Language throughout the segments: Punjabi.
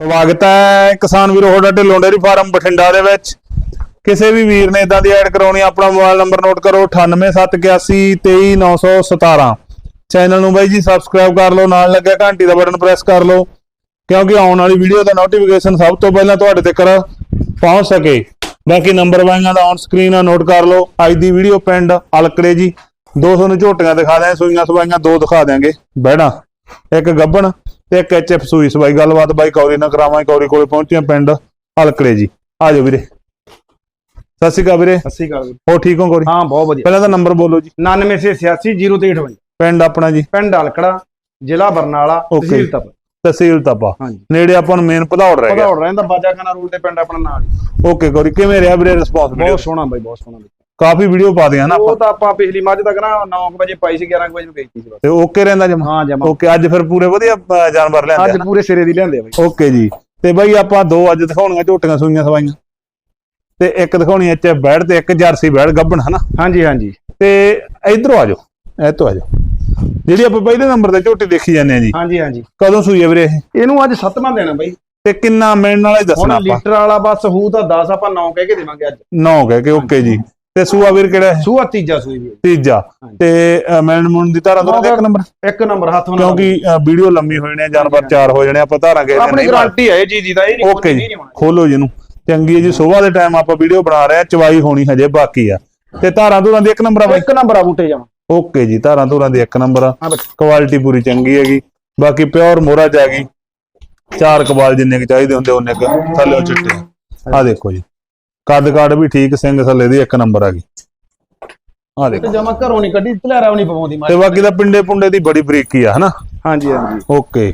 ਸਵਾਗਤ ਹੈ ਕਿਸਾਨ ਵੀਰੋ, ਤੁਹਾਡਾ ਢਿੱਲੋਂ ਡੇਅਰੀ ਫਾਰਮ ਬਠਿੰਡਾ ਦੇ ਵਿੱਚ। ਕਿਸੇ ਵੀ ਵੀਰ ਨੇ ਇਦਾਂ ਦੀ ਐਡ ਕਰਾਉਣੀ, ਆਪਣਾ ਮੋਬਾਈਲ ਨੰਬਰ ਨੋਟ ਕਰੋ 9871823917 ਚੈਨਲ ਨੂੰ ਬਾਈ ਜੀ ਸਬਸਕ੍ਰਾਈਬ ਕਰ ਲਓ, ਨਾਲ ਲੱਗਿਆ ਘੰਟੀ ਦਾ ਬਟਨ ਪ੍ਰੈਸ ਕਰ ਲਓ, ਕਿਉਂਕਿ ਆਉਣ ਵਾਲੀ ਵੀਡੀਓ ਦਾ ਨੋਟੀਫਿਕੇਸ਼ਨ ਸਭ ਤੋਂ ਪਹਿਲਾਂ ਤੁਹਾਡੇ ਤੱਕ ਪਹੁੰਚ ਸਕੇ। ਬਾਕੀ ਨੰਬਰ ਵਾਈਆਂ ਦਾ ਔਨ ਸਕਰੀਨ ਆ ਨੋਟ ਕਰ ਲਓ। ਅੱਜ ਦੀ ਵੀਡੀਓ ਪਿੰਡ ਅਲਕੜੇ ਜੀ। 200 ਨੂੰ ਝੋਟੀਆਂ ਦਿਖਾ ਦਿਆਂ ਸੂਈਆਂ ਸਵਾਈਆਂ ਦੋ ਦਿਖਾ ਦਿਆਂਗੇ। ਬਹਿਣਾ। ਇੱਕ ਗੱਬਣ ਤੇ ਇੱਕ ਐਚਐਫ ਸੂਈ ਸਵਾਈ ਗੱਲਬਾਤ ਬਾਈ ਕੌਰੀ ਨਾਲ ਕਰਾਵਾਂ ਕੌਰੀ ਕੋਲੇ ਪਹੁੰਚਿਆ ਪਿੰਡ ਅਲਕੜੇ ਜੀ। ਆ ਜਾਓ ਵੀਰੇ। ਸਤਿ ਸ਼੍ਰੀ ਅਕਾਲ ਵੀਰੇ। ਸਤਿ ਸ਼੍ਰੀ ਅਕਾਲ ਹੋ ਠੀਕ ਹੋ ਕੋਰੀ? ਹਾਂ ਬਹੁਤ ਵਧੀਆ। ਪਹਿਲਾਂ ਤਾਂ ਨੰਬਰ ਬੋਲੋ ਜੀ। 9986 ਪਿੰਡ ਆਪਣਾ ਜੀ। ਪਿੰਡ ਹਲਕੜਾ ਜ਼ਿਲ੍ਹਾ ਬਰਨਾਲਾ. ਤਹਿਸੀਲ ਤਪ। ਤਹਿਸੀਲ ਤਪਾ। ਹਾਂਜੀ। ਨੇੜੇ ਆਪਾਂ ਨੂੰ ਮੇਨ ਭਦੌੜ ਰਹਿ ਗਿਆ। ਪਧੌੜ ਰਹਿੰਦਾ ਬਾਜਾਖਾਨਾ ਰੂਲ ਦੇ ਪਿੰਡ ਆਪਣਾ ਨਾਲ। ਓਕੇ ਕੋਰੀ ਕਿਵੇਂ ਰਿਹਾ ਵੀਰੇ ਰਿਸਪੌਂਸ ਬਹੁਤ ਸੋਹਣਾ ਬਾਈ ਬਹੁਤ ਸੋਹਣਾ। ਕਾਫੀ ਵੀਡੀਓ ਪਾ ਦਿਆਂ ਨਾ ਉਹ ਆਪਾਂ। ਤਾਂ ਆਪਾਂ ਪਿਛਲੀ ਮੱਝ ਤੱਕ ਨਾ 9 ਵਜੇ ਪਾਈ ਸੀ 11 ਵਜੇ ਨੂੰ ਵੇਚੀ ਸੀ ਬਸ। ਤੇ ਓਕੇ ਰਹਿੰਦਾ ਜਮਾ? ਹਾਂ ਜਮਾ। ਓਕੇ ਅੱਜ ਫਿਰ ਪੂਰੇ ਵਧੀਆ ਜਾਨਵਰ ਲਿਆਂਦੇ ਅੱਜ ਆ ਪੂਰੇ ਸਿਰੇ ਦੀ ਲਿਆਂਦੇ ਆ ਬਾਈ। ਓਕੇ ਜੀ। ਤੇ ਬਾਈ ਆਪਾਂ ਦੋ ਅੱਜ ਦਿਖਾਉਣੀਆਂ ਝੋਟੀਆਂ ਸੂਈਆਂ ਸਵਾਈਆਂ। ਤੇ ਇੱਕ ਦਿਖਾਉਣੀ ਐਚ ਬੈੜ ਤੇ ਇੱਕ ਜਰਸੀ ਬੈੜ ਗੱਬਣ ਹਨਾ? ਹਾਂਜੀ ਹਾਂਜੀ। ਤੇ ਇਧਰੋਂ ਆ ਜਾਓ ਇਹ ਤੋਂ ਆ ਜਾਓ। ਜਿਹੜੀ ਆਪਾਂ ਪਹਿਲੇ ਨੰਬਰ ਤੇ ਝੋਟੀ ਦੇਖੀ ਜਾਂਦੇ ਆ ਜੀ। ਹਾਂਜੀ ਹਾਂਜੀ। ਕਦੋਂ ਸੂਈ ਹੈ ਵੀਰੇ ਇਹ? ਇਹਨੂੰ ਅੱਜ ਸੱਤਵਾਂ ਦੇਣਾ ਬਾਈ। ਤੇ ਕਿੰਨਾ ਮਿਲਣ ਵਾਲਾ ਹੀ ਹੁਣ ਦੱਸਣਾ ਆਪਾਂ। ਲੀਟਰ ਵਾਲਾ ਬਸ ਹੂ ਤਾਂ 10 ਆਪਾਂ 9 ਕਹਿ ਕੇ ਦੇਵਾਂਗੇ ਅੱਜ। 9 ਕਹਿ ਕੇ ਓਕੇ ਜੀ। ਤੇ ਸੂਆ ਵੀਰ ਕਿਹੜਾ ਹੈ? ਸੂਆ ਤੀਜਾ ਸੂਈ ਵੀ ਤੀਜਾ। ਤੇ ਮਿਲਣ ਮੁਲਣ ਦੀ ਧਾਰਾ ਤੋਂ ਇੱਕ ਨੰਬਰ? ਇੱਕ ਨੰਬਰ ਹੱਥ ਨਾਲ ਕਿਉਂਕਿ ਵੀਡੀਓ ਲੰਮੀ ਹੋ ਜਾਣੀ ਹੈ। ਜਾਨਵਰ ਚਾਰ ਹੋ ਜਾਣੇ ਆਪਾਂ ਧਾਰਾਂ ਕੇ ਆਪਣੀ ਗਾਰੰਟੀ ਹੈ ਇਹ ਚੀਜ਼ ਦੀ ਇਹ ਨਹੀਂ ਓਕੇ ਜੀ ਨਹੀਂ ਹੋਣਾ ਖੋਲੋ ਜੀ ਇਹਨੂੰ। ਚੰਗੀ ਹੈ ਜੀ ਸਵੇਰ ਦੇ ਟਾਈਮ ਆਪਾਂ ਵੀਡੀਓ ਬਣਾ ਰਹੇ ਆ ਚਵਾਈ ਹੋਣੀ ਹਜੇ ਬਾਕੀ ਆ। ਤੇ ਧਾਰਾਂ ਧੂਰਾਂ ਦੀ ਇੱਕ ਨੰਬਰ ਆ ਇੱਕ ਨੰਬਰ ਆ ਬੂਟੇ ਜਾਵਾਂ ਓਕੇ ਜੀ ਧਾਰਾਂ ਧੂਰਾਂ ਦੀ ਇੱਕ ਨੰਬਰ ਆ। ਕੁਆਲਿਟੀ ਪੂਰੀ ਚੰਗੀ ਹੈਗੀ। ਬਾਕੀ ਪਿਓਰ ਮੋਰਾ ਹੈਗੀ ਚਾਰ ਕਬਾਲ ਜਿੰਨੇ ਕੁ ਚਾਹੀਦੇ ਹੁੰਦੇ ਉਹਨੇ ਕੁ ਥੱਲੇ ਚਿੱਟੇ ਆ। ਦੇਖੋ ਜੀ। ਕੱਦ ਕਾੜ ਵੀ ਠੀਕ ਸਿੰਘ ਥੱਲੇ ਦੀ ਇੱਕ ਨੰਬਰ ਆ ਗਈ। ਆ ਦੇਖੋ। ਜਮਾ ਘਰੋਂ ਨਹੀਂ ਕੱਢੀ ਧਲਾਰਾ ਨਹੀਂ ਪਵਾਉਂਦੀ ਤੇ ਬਾਕੀ ਦਾ ਪਿੰਡੇ ਪੁੰਡੇ ਦੀ ਬੜੀ ਬਰੀਕੀ ਆ ਹਨਾ? ਹਾਂਜੀ ਹਾਂਜੀ। ਓਕੇ।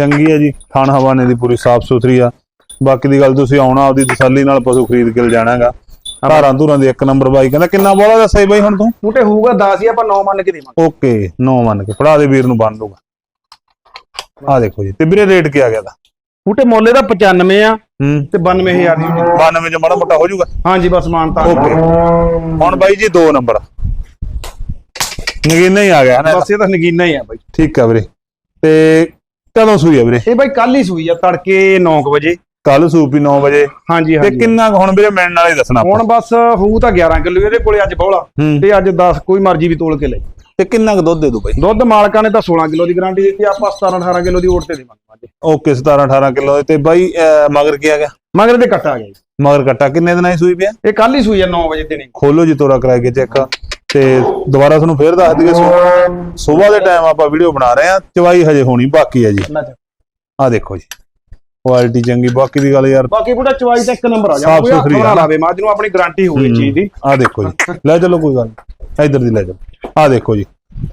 ਚੰਗੀ ਹੈ ਜੀ ਥਣ ਹਵਾਨੇ ਦੀ ਪੂਰੀ ਸਾਫ਼ ਸੁਥਰੀ ਆ। ਬਾਕੀ ਦੀ ਗੱਲ ਤੁਸੀਂ ਆਉਣਾ ਆਪਦੀ ਤਸੱਲੀ ਨਾਲ ਪਸ਼ੂ ਖਰੀਦ ਕੇ ਲਿਜਾਣਾਗਾ ਧਾਰਾਂ ਧੂਰਾਂ ਦੀ ਇੱਕ ਨੰਬਰ ਬਾਈ ਕਹਿੰਦਾ ਕਿੰਨਾ ਬੋਲਾ ਜੀ ਬਾਈ ਹੁਣ ਤੂੰ? ਬੂਟੇ ਹੋਊਗਾ 10 ਹੀ ਆਪਾਂ 9 ਮੰਨ ਕੇ ਦੇਵਾਂਗੇ। ਓਕੇ 9 ਮੰਨ ਕੇ ਫੜਾ ਦੇ ਵੀਰ ਨੂੰ ਬੰਨ ਦੂਗਾ ਆ ਦੇਖੋ ਜੀ ਤੇ ਵੀਰੇ ਰੇਟ ਕੀ ਆ ਗਿਆ ਦਾ ਬੂਟੇ ਮੁੱਲੇ ਦਾ 95 ਆ। ਤੇ 92000 ਦੀ 92 ਚ ਮਾੜਾ ਮੋਟਾ ਹੋ ਜਾਊਗਾ। ਹਾਂਜੀ ਬਸ ਮਾਨਤਾ ਓਕੇ। ਹੁਣ ਬਾਈ ਜੀ 2 ਨੰਬਰ। ਨਗੀਨਾ ਹੀ ਆ ਗਿਆ ਨਾ। ਬਸ ਇਹ ਤਾਂ ਨਗੀਨਾ ਹੀ ਆ ਬਾਈ। ਠੀਕ ਆ ਵੀਰੇ। ਤੇ ਕਦੋਂ ਸੂਈ ਆ ਵੀਰੇ? ਇਹ ਬਾਈ ਕੱਲ ਹੀ ਸੂਈ ਆ ਤੜਕੇ 9 ਵਜੇ। ਕੱਲ ਸੂਪੀ 9 ਵਜੇ। ਹਾਂਜੀ ਤੇ ਹਾਂਜੀ। ਕਿੰਨਾ ਕੁ ਹੁਣ ਵੀਰੇ ਮਿਲਣ ਵਾਲੇ ਦੱਸਣਾ ਆਪਾਂ? ਹੁਣ ਬਸ ਹੋਊ ਤਾਂ 11 ਕਿਲੋ ਇਹਦੇ ਕੋਲੇ ਅੱਜ ਬੋਲਾ। ਹੂੰ। ਤੇ ਅੱਜ 10 ਕੋਈ ਮਰਜ਼ੀ ਵੀ ਤੋਲ ਕੇ ਲੈ। ਤੇ ਕਿੰਨਾ ਕੁ ਦੁੱਧ ਦੇ ਦੂ ਬਾਈ? ਦੁੱਧ ਮਾਲਕਾਂ ਨੇ ਤਾਂ 16 ਕਿਲੋ ਦੀ ਗਾਰੰਟੀ ਦਿੱਤੀ ਆਪਾਂ 17 18 ਕਿਲੋ ਦੀ ਓਟ ਤੇ ਦੇਵਾਂਗੇ। ਅੱਜ ਓਕੇ 17 18 ਕਿਲੋ ਤੇ ਬਾਈ ਅਹ, ਮਗਰ ਕੀ ਆ ਗਿਆ? ਮਗਰ ਦੇ ਕੱਟਾ ਗਿਆ ਜੀ। ਮਗਰ ਕੱਟਾ ਕਿੰਨੇ ਦਿਨਾਂ ਦੀ ਸੂਈ ਪਿਆ? ਇਹ ਕੱਲ ਹੀ ਸੂਈ ਆ 9 ਵਜੇ ਦਿਨੇ ਖੋਲੋ ਜੀ ਤੋਰਾ ਕਰਾ ਕੇ ਚੈੱਕ। ਤੇ ਦੁਬਾਰਾ ਤੁਹਾਨੂੰ ਫੇਰ ਦੱਸ ਦਈਏ ਸਵੇਰ ਦੇ ਟਾਈਮ ਆਪਾਂ ਵੀਡੀਓ ਬਣਾ ਰਹੇ ਆ ਚਵਾਈ ਹਜੇ ਹੋਣੀ ਬਾਕੀ ਹੈ ਜੀ। ਆ ਦੇਖੋ ਜੀ ਕੁਆਲਿਟੀ ਚੰਗੀ ਬਾਕੀ ਦੀ ਗੱਲ ਯਾਰ ਬਾਕੀ ਬੁੱਢਾ ਚਵਾਈ ਤਾਂ ਇੱਕ ਨੰਬਰ ਆ ਜਾ ਸਾਫ਼ ਕੋਈ ਸੁਥਰੀ ਆ। ਲਾਵੇ ਮੱਝ ਨੂੰ ਆਪਣੀ ਗਾਰੰਟੀ ਹੋਵੇ ਚੀਜ਼ ਦੀ। ਆ ਦੇਖੋ ਜੀ ਲੈ ਚਲੋ ਕੋਈ ਗੱਲ ਨੀ। ਇੱਧਰ ਦੀ ਲੈ ਚਲੋ। ਆ ਦੇਖੋ ਜੀ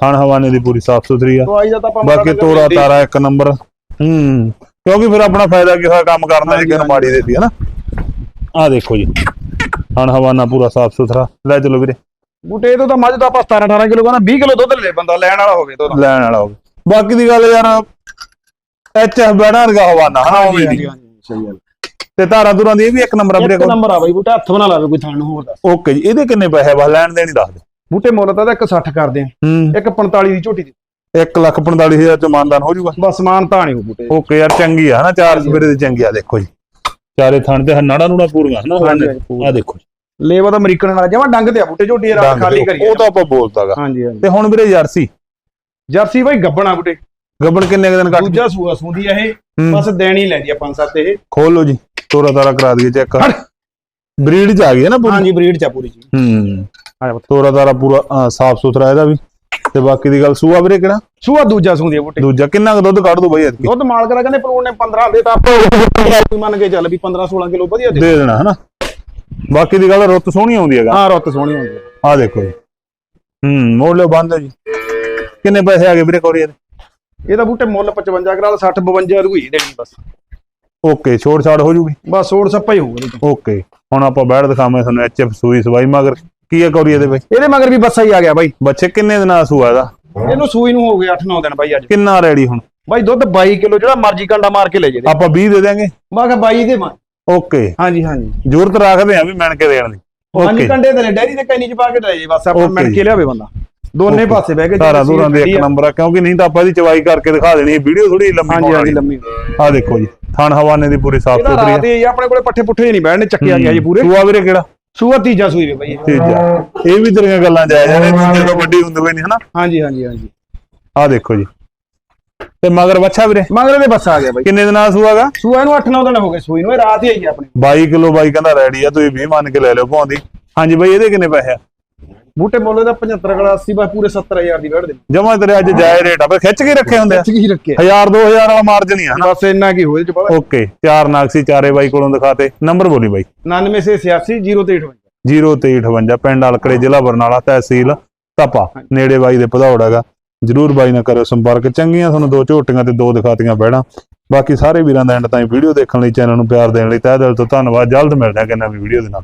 ਥਣ ਹਵਾਨੇ ਦੀ ਪੂਰੀ ਸਾਫ਼ ਸੁਥਰੀ ਆ। ਚਵਾਈ ਦਾ ਤਾਂ ਆਪਾਂ ਬਾਕੀ ਤੋਰਾ ਤਾਰਾ ਇੱਕ ਨੰਬਰ। ਹੂੰ ਕਿਉਂਕਿ ਫਿਰ ਆਪਣਾ ਫਾਇਦਾ ਕੀ ਹੋਇਆ ਕੰਮ ਕਰਨ ਦਾ ਜੇ ਕਿਨ ਮਾੜੀ ਦੇਤੀ ਹੈ ਨਾ ਆ ਦੇਖੋ ਜੀ ਥਣ ਹਵਾਨਾ ਪੂਰਾ ਸਾਫ਼ ਸੁਥਰਾ ਲੈ ਚਲੋ ਵੀਰੇ। ਬੂਟੇ ਤੋਂ ਤਾਂ ਮੱਝ ਦਾ ਆਪਾਂ 17 18 ਕਿਲੋ ਕਹਿੰਦਾ 20 ਕਿਲੋ ਦੁੱਧ ਲੈ ਬੰਦਾ ਲੈਣ ਵਾਲਾ ਹੋਵੇ ਤੋਂ ਲੈਣ ਵਾਲਾ ਹੋਵੇ ਬਾਕੀ ਦੀ ਗੱਲ ਯਾਰ ਐਚ ਐਫ ਬੈਣਾ ਵਰਗਾ ਹਵਾਨਾ ਹਨਾ ਉਵੇਂ ਦੀ। ਸਹੀ ਗੱਲ। ਤੇ ਧਾਰਾਂ ਧੁਰਾਂ ਦੀ ਇਹ ਵੀ ਇੱਕ ਨੰਬਰ ਆ ਵੀਰੇ ਇੱਕ ਨੰਬਰ ਆ ਬਾਈ ਬੂਟਾ ਹੱਥ ਬਣਾ ਲਾਵੇ ਕੋਈ ਥਾਣ ਹੋਰ ਦੱਸ। ਓਕੇ ਜੀ ਇਹਦੇ ਕਿੰਨੇ ਪੈਸੇ ਬਸ ਲੈਣ ਦੇਣ ਦੱਸ ਦੇ। ਬੂਟੇ ਮੁੱਲ ਤਾਂ ਇਹਦਾ 160 ਕਰਦੇ ਆ ਹੂੰ। ਇੱਕ 45 ਦੀ ਝੋਟੀ ਦੀ। 1 ਲੱਖ 45000 ਚ ਮਾਨਦਾਨ ਹੋ ਜਾਊਗਾ? ਬਸ ਮਾਨ ਤਾਂ ਨਹੀਂ ਬੂਟੇ। ਓਕੇ ਯਾਰ ਚੰਗੀ ਆ ਹਨਾ? ਚਾਰ ਸਵੇਰੇ ਦੀ ਚੰਗੀ ਆ ਦੇਖੋ ਜੀ। ਚਾਰੇ ਥਣ ਤੇ ਨਾੜਾ ਨੂੜਾ ਪੂਰੀਆਂ ਹਨਾ। ਆ ਦੇਖੋ ਜੀ। ਲੇਵਾ ਤਾਂ ਅਮਰੀਕਨ ਨਾਲ ਜਮਾ ਡੰਗ ਤੇ ਆ ਬੂਟੇ ਝੋਟੀ ਰਾਤ ਖਾਲੀ ਕਰੀ ਉਹ ਤਾਂ ਆਪਾਂ ਹਾਂਜੀ ਹਾਂਜੀ। ਤੇ ਹੁਣ ਵੀਰੇ ਜਰਸੀ? ਜਰਸੀ ਬਾਈ ਗੱਬਣਾ ਬੂਟੇ। ਗੱਬਣ ਕਿੰਨੇ ਦਿਨ ਕੱਟ ਦੂਜਾ ਸੂਆ ਸੂੰਦੀ ਆ ਇਹ। ਹੂੰ। ਬਸ ਦੇਣੀ ਲੈਂਦੀ ਆ ਪੰਜ ਸੱਤ ਇਹ। ਖੋਲ ਲਓ ਜੀ ਤੋਰਾ ਤਾਰਾ ਕਰਾ ਦਈਏ ਚੈੱਕ। ਬਰੀਡ ਚ ਆ ਗਈ ਹੈ ਨਾ ਪੂਰੀ? ਹਾਂਜੀ ਬਰੀਡ ਚ ਆ ਪੂਰੀ ਜੀ। ਹੂੰ। ਤੋਰਾ ਤਾਰਾ ਪੂਰਾ ਸਾਫ਼ ਸੁਥਰਾ ਇਹਦਾ ਵੀ। ਤੇ ਬਾਕੀ ਦੀ ਗੱਲ ਸੂਆ ਵੀਰੇ ਕਿਹੜਾ? ਸੂਆ ਦੂਜਾ ਸੂੰਦੀ ਆ ਬੂਟੇ। ਦੂਜਾ ਕਿੰਨਾ ਕੁ ਦੁੱਧ ਕੱਢ ਦੂ ਬਈ ਐਤਕੀ? ਦੁੱਧ ਮਾਲਕ ਦਾ ਕਹਿੰਦੇ ਪਰੂਣ ਨੇ 15 ਦੇ ਤਾਂ ਆਪਾਂ ਮੰਨ ਕੇ ਚੱਲ ਵੀ 15 16 ਕਿਲੋ ਵਧੀਆ ਦੇ। ਦੇਣਾ ਹਨਾ? ਬਾਕੀ ਦੀ ਗੱਲ ਰੁੱਤ ਸੋਹਣੀ ਆਉਂਦੀ ਹੈਗਾ। ਹਾਂ ਰੁੱਤ ਸੋਹਣੀ ਹੁੰਦੀ ਆ ਆ ਦੇਖੋ ਜੀ। ਹੂੰ ਮੋੜ ਲਿਓ ਬੰਦ ਜੀ। ਕਿੰਨੇ ਪੈਸੇ ਆ ਗਏ ਵੀਰੇ ਕੋਰੀਅਰ? ਇਹਦਾ ਬੂਟੇ ਮੁੱਲ 55 ਕਰਾ 60 52 ਦੀ ਹੋਈ ਦੇਣੀ ਬਸ। ਓਕੇ ਛੋੜ ਛਾੜ ਹੋ ਜੂਗੀ? ਬਸ ਸੋੜ ਸੱਪਾ ਹੀ ਹੋਊਗਾ ਓਕੇ ਹੁਣ ਆਪਾਂ ਬੈਠ ਦਿਖਾਵਾਂ ਤੁਹਾਨੂੰ ਐਚਐਫ ਸੂਈ ਸਵਾਈ ਮਗਰ। ਕੀ ਹੈ ਕੋਰੀਅਰ ਦੇ ਵਿੱਚ। ਇਹਦੇ ਮਗਰ ਵੀ ਬੱਸਾ ਹੀ ਆ ਗਿਆ ਬਾਈ। ਬੱਚੇ ਕਿੰਨੇ ਦਿਨਾਂ ਦਾ ਸੂਆ ਇਹਦਾ? ਇਹਨੂੰ ਸੂਈ ਨੂੰ ਹੋ ਗਏ 8-9 ਦਿਨ ਬਾਈ ਅੱਜ। ਕਿੰਨਾ ਰੈਡੀ ਹੁਣ? ਬਾਈ ਦੁੱਧ 22 ਕਿਲੋ ਜਿਹੜਾ ਮਰਜ਼ੀ ਕੰਡਾ ਮਾਰ ਕੇ ਲੈ ਜੇ ਆਪਾਂ 20 ਦੇ ਦਿਆਂਗੇ? ਮੈਂ ਕਿਹਾ 22 ਦੇ ਮਾਰ। ਓਕੇ। ਹਾਂਜੀ ਹਾਂਜੀ। ਜ਼ਰੂਰਤ ਰੱਖਦੇ ਆ ਵੀ ਮਿਣ ਕੇ ਦੇਣ ਦੀ। ਪੰਜ ਕੰਡੇ ਤੇ ਡੈਰੀ ਤੇ ਕੈਨੀ ਚ ਪਾ ਕੇ ਲੈ ਜੇ ਬਸ ਆਪਾਂ ਜੀ। ਕੇ ਲਿਆਵੇ ਬੰਦਾ। ਦੋਨੇ ਪਾਸੇ ਬਹਿ ਕੇ ਧਾਰਾਂ ਧੂਰਾਂ ਦੇ ਇੱਕ ਨੰਬਰ ਆ ਕਿਉਂਕਿ ਨਹੀਂ ਤਾਂ ਆਪਾਂ ਇਹਦੀ ਚਵਾਈ ਕਰਕੇ ਦਿਖਾ ਦੇਣੀ ਵੀਡੀਓ ਥੋੜੀ ਲੰਮੀ ਹਾਂਜੀ ਹੋਣ ਹਾਂਜੀ ਲੰਮੀ ਆ ਦੇਖੋ ਜੀ ਥਣ ਹਵਾਨੇ ਦੀ ਪੂਰੀ ਸਾਫ਼ ਇਹਦਾ ਸੁਥਰੀ ਆ। ਹੀ ਆਪਣੇ ਕੋਲੇ ਪੱਠੇ ਪੁੱਠੇ ਨਹੀਂ ਬੈਠਣੇ ਚੱਕੇ ਆ ਜੀ ਪੂਰੇ। ਸੂਆ ਵੀਰੇ ਕਿਹੜਾ? ਸੂਆ ਤੀਜਾ ਸੂਈ ਵੇ ਬਾਈ। ਤੀਜਾ। ਇਹ ਵੀ ਤੇਰੀਆਂ ਗੱਲਾਂ ਜਾਇਜ਼ ਨੇ ਦੂਜੇ ਤੋਂ ਵੱਡੀ ਹੁੰਦੀ ਹੋਈ ਨਹੀਂ ਹਨਾ? ਹਾਂਜੀ ਹਾਂਜੀ ਹਾਂਜੀ। ਆ ਦੇਖੋ ਜੀ। ਤੇ ਮਗਰ ਬੱਚਾ ਵੀਰੇ? ਮਗਰ ਦੇ ਬੱਸ ਆ ਗਿਆ ਬਾਈ। ਕਿੰਨੇ ਦਿਨਾਂ ਸੂਆਗਾ ਸੂਆ ਇਹਨੂੰ 8-9 ਦਿਨ ਹੋ ਗਏ ਸੂਈ ਨੂੰ ਇਹ ਰਾਤ ਹੀ ਆਈ ਆਪਣੇ। 22 ਕਿਲੋ ਬਾਈ ਕਹਿੰਦਾ ਰੈਡੀ ਆ ਤੁਸੀਂ 20 ਮੰਨ ਕੇ ਲੈ ਲਿਓ ਭਾਉਂਦੀ। ਹਾਂਜੀ ਬਾਈ ਇਹਦੇ ਕਿੰਨੇ ਪੈਸੇ ਆ? ਬੂਟੇ ਮੁੱਲ ਦਾ 75 ਗਲਾ 80 ਬਾ ਪੂਰੇ 70000 ਦੀ ਵੜ ਦੇ ਜਮਾ ਤੇਰੇ ਅੱਜ ਜਾਇਜ਼ ਰੇਟ ਆ ਪਰ ਖਿੱਚ ਕੇ ਰੱਖੇ ਹੁੰਦੇ ਆ। ਕੀ ਰੱਖਿਆ 1000 2000 ਵਾਲਾ ਮਾਰਜਨ ਹੀ ਆ। ਬਸ ਇੰਨਾ ਕੀ ਹੋਏ ਚ ਓਕੇ ਚਾਰ ਨਾਕਸੀ ਚਾਰੇ ਬਾਈ ਕੋਲੋਂ ਦਿਖਾਤੇ ਨੰਬਰ ਬੋਲੀ ਬਾਈ। 99 ਸੇ 86 023 0358 ਪਿੰਡ ਅਲਕੜੇ ਜ਼ਿਲ੍ਹਾ ਬਰਨਾਲਾ ਤਹਿਸੀਲ ਤਪਾ। ਨੇੜੇ ਬਾਈ ਦੇ ਭਦੌੜ ਹੈਗਾ। ਜਰੂਰ ਬਾਈ ਨਾਲ ਕਰੋ ਸੰਪਰਕ। ਚੰਗੀਆਂ ਤੁਹਾਨੂੰ ਦੋ ਝੋਟੀਆਂ ਤੇ ਦੋ ਦਿਖਾਤੀਆਂ ਬਹਿਣਾ। ਬਾਕੀ ਸਾਰੇ ਵੀਰਾਂ ਦਾ ਐਂਡ ਤਾਈਂ ਵੀਡੀਓ ਦੇਖਣ ਲਈ ਚੈਨਲ ਨੂੰ ਪਿਆਰ ਦੇਣ ਲਈ ਤਹਿ ਦਿਲ ਤੋਂ ਧੰਨਵਾਦ। ਜਲਦ ਮਿਲਦੇ ਹਾਂ ਕਿ ਨਵੀਂ ਵੀਡੀਓ ਦੇ ਨਾਲ।